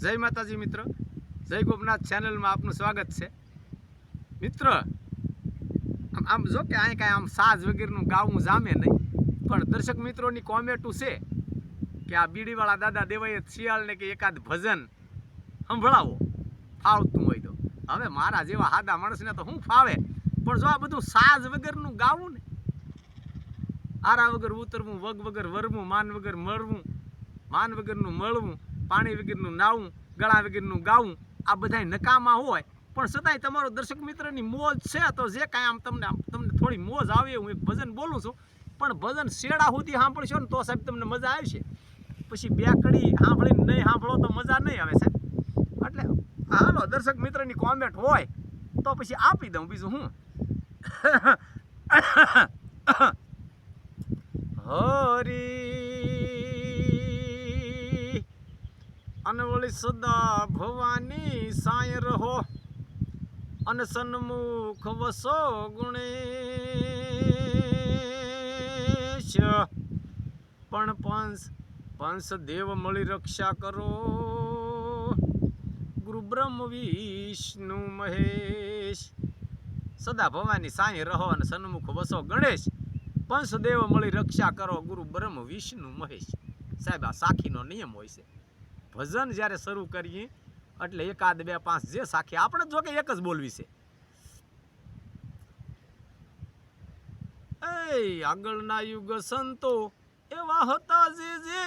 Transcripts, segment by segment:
જય માતાજી મિત્ર. જય ગોપનાથ ચેનલમાં આપનું સ્વાગત છે. મિત્ર, આમ જો કે અહીં કાંઈ આમ સાજ વગેરેનું ગાવું જામે નહીં, પણ દર્શક મિત્રોની કોમેટું છે કે આ બીડીવાળા દાદા દેવાય શિયાળને કે એકાદ ભજન સંભળાવો. ફાવતું હોય તો. હવે મારા જેવા હાદા માણસને તો હું ફાવે. પણ જો આ બધું સાજ વગરનું ગાવું ને, આરા વગર ઉતરવું, વગ વગર વરવું, માન વગર મળવું માન વગરનું મળવું પાણી વગેરેનું નાવું ગળા વગેરેનું ગાવું, આ બધાય નકામા હોય. પણ છતાંય તમારો દર્શક મિત્રની મોજ છે, તો જે કાંઈ આમ તમને તમને થોડી મોજ આવે, હું એક ભજન બોલું છું. પણ ભજન શેડા સુધી સાંભળશો ને તો સાહેબ તમને મજા આવશે. પછી બે કડી સાંભળીને નહીં સાંભળો તો મજા નહીં આવે સાહેબ. એટલે હાલો, દર્શક મિત્રની કોમેન્ટ હોય, તો પછી આપી દઉં બીજું હું. હરી સદા ભવાની સાય રહો. અને સન્મુખ વસો ગુણેશ. પણ પંસ પંસ દેવ મળી રક્ષા કરો. ગુરુ બ્રહ્મ વિષ્ણુ મહેશ. સદા ભવાની સાંઈ રહો અને સન્મુખ વસો ગણેશ. પંચદેવ મળી રક્ષા કરો ગુરુ બ્રહ્મ વિષ્ણુ મહેશ. સાહેબ, આ સાખીનો નિયમ હોય છે. ભજન જ્યારે શરૂ કરીએ, એટલે એકાદ બે પાંચ જે સાખી, આપણે જો કે એક જ બોલવી છે. એ આગળના યુગ સંતો એવા હતા જે જે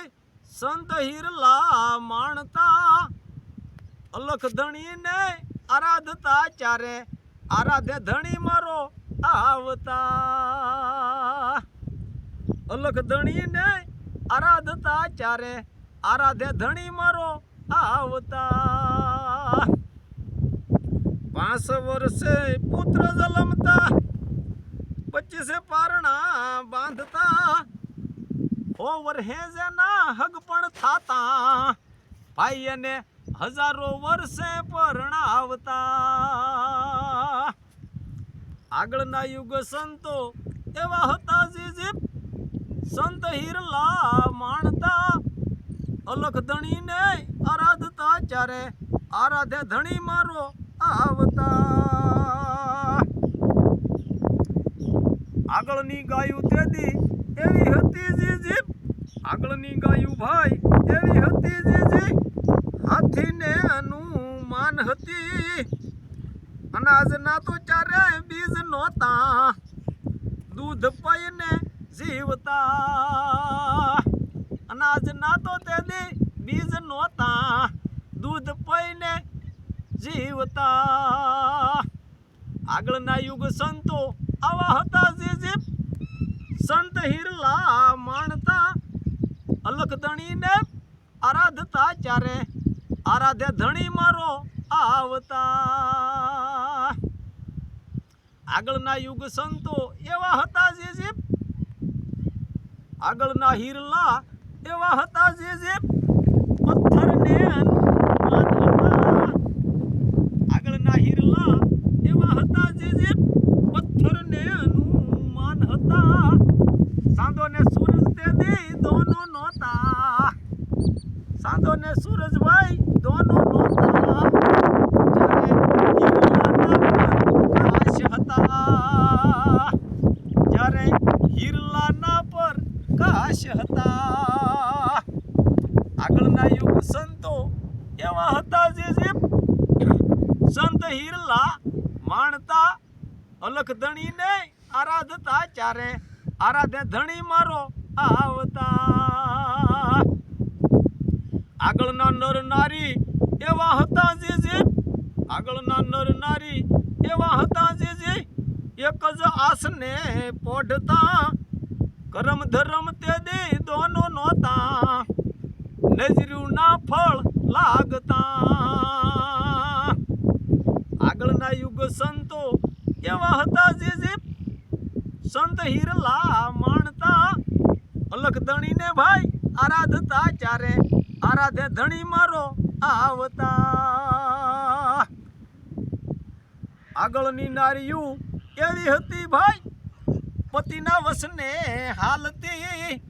સંત હિરલા માણતા. અલખ ધણીને આરાધતા ચારે, આરાધે ધણી મારો આવતા. અલખ ધણીને આરાધતા ચારે આરાધે ધણી મારો આવતા. પાંચ વર્ષે પુત્ર જલમતા, પચીસે પારણા બાંધતા. ઓવર વર્ષે જેના હગ પણ થાતા, ભાઈ અને હજારો વર્ષે પરણાવતા. આગળના યુગ સંતો એવા હતા જે જે સંત હિરલા માણતા. અલખ ધણીને આરાધતા ચારે આરાધે ધણી મારો આવતા. આગળની ગાયું તેદી એવી હતી જે જે આગળની ગાયું ભાઈ એવી હતી જીજી. હાથીને અનુમાન હતી. અનાજના તો ચારે બીજ નહોતા. દૂધ પીને જીવતા. અનાજના તો તેની બીજ નહોતા દૂધ પીને જીવતા. આગળના યુગ સંતો આવા હતા જે જે સંત હિરલા માણતા. અલખ ધણીને આરાધતા ચારે આરાધ્ય ધણી મારો આવતા. આગળના યુગ સંતો એવા હતા જે જે આગળના હિરલા એવા હતા જે જે પથ્થરને અનુમાન હતા આગળના હિરલા એવા હતા જે જે પથ્થરને અનુમાન હતા સાંધો ને સૂરજ તે દે દોનો નહોતા સાંધો ને સૂરજભાઈ દોનો નહોતા જ્યારે હિરલાના પર કાશ હતા જ્યારે હિરલાના પર કાશ હતા આગળના યુગ સંતો એવા હતા જે જે સંત હિરલા માણતા અલખ ધણીને આરાધતા ચારે આરાધે ધણી મારો આવતા. આગળના નર નારી એવા હતા જે જે આગળના નર નારી એવા હતા જે જે એક જ આસને પોઢતા. કરમ ધરમ તે દે દોનો નહોતા નજર્યું ના ફળ લાગતા. આગળના યુગ સંતો એવા હતા જે જે સંત હિરલા માણતા. અલખ ધણીને ભાઈ આરાધતા ચારે, આરાધે ધણી મારો આવતા. આગળની નારીયું એવી હતી ભાઈ? પતિના વસને હાલતી.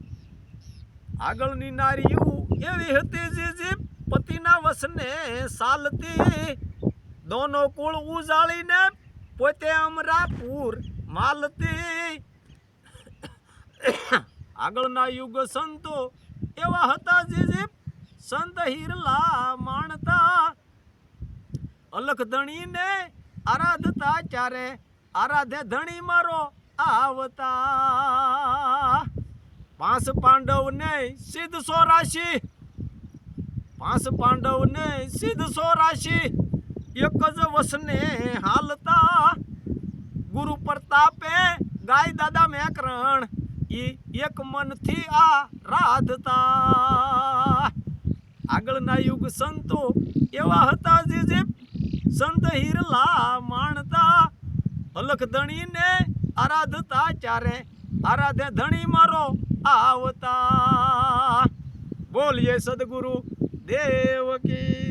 આગળની નારીયું એવી હતી જે જે પતિના વસને સાલતી. દોનો કુળ ઉજાળીને પોતે અમરાપુર માલતી. આગળના યુગ સંતો એવા હતા જે જે સંત હિરલા માણતા. અલખ ધણીને આરાધતા ચારે આરાધે ધણી મારો આવતા. પાંચ પાંડવ ને સિદ્ધ સોરાશી પાંચ પાંડવ ને સિદ્ધ સોરાશી એક જ વસને હાલતા ગુરુ પ્રતાપે ગાય દાદા મેકરણ. ઈ એક મનથી આ રાધતા આગળના યુગ સંતો એવા હતા જે જે સંત હિરલા માણતા. અલખ ધણીને આરાધતા ચારે. આરાધે ધણી મારો. આવતા. બોલીએ સદગુરુ દેવ કી